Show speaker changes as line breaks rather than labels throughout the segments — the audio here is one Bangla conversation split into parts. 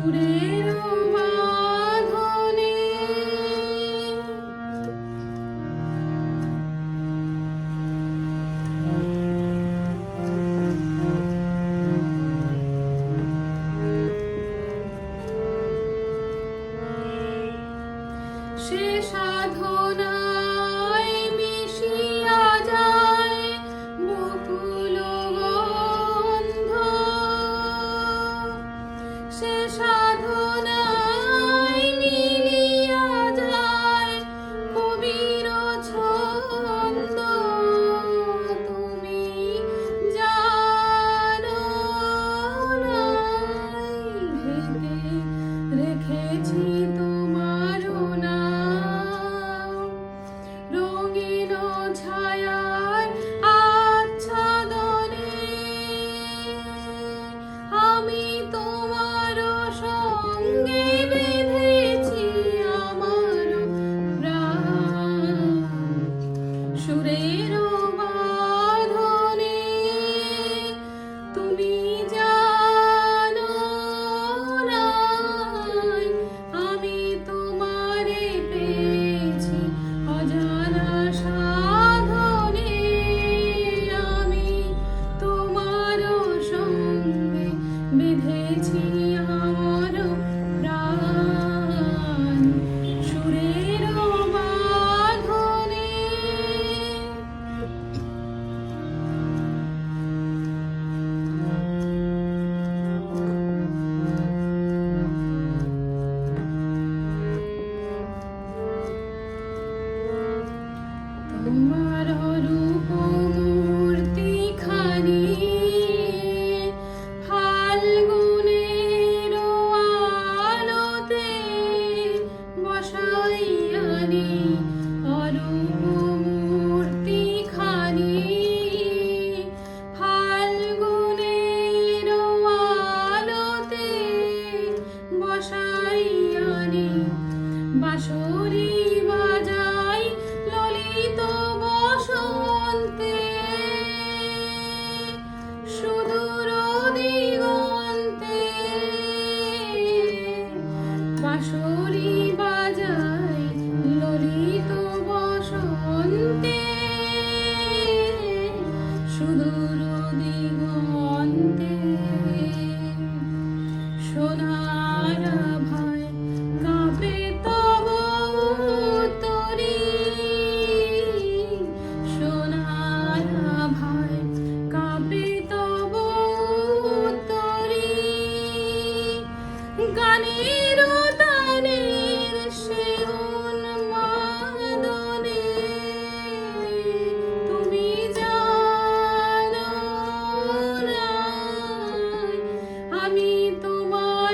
today. আসরি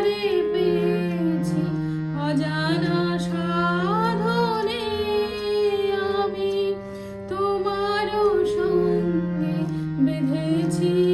হারে পেয়েছি অজানা সাধনে আমি তোমারও সঙ্গে বেঁধেছি।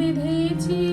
বেঁধেছি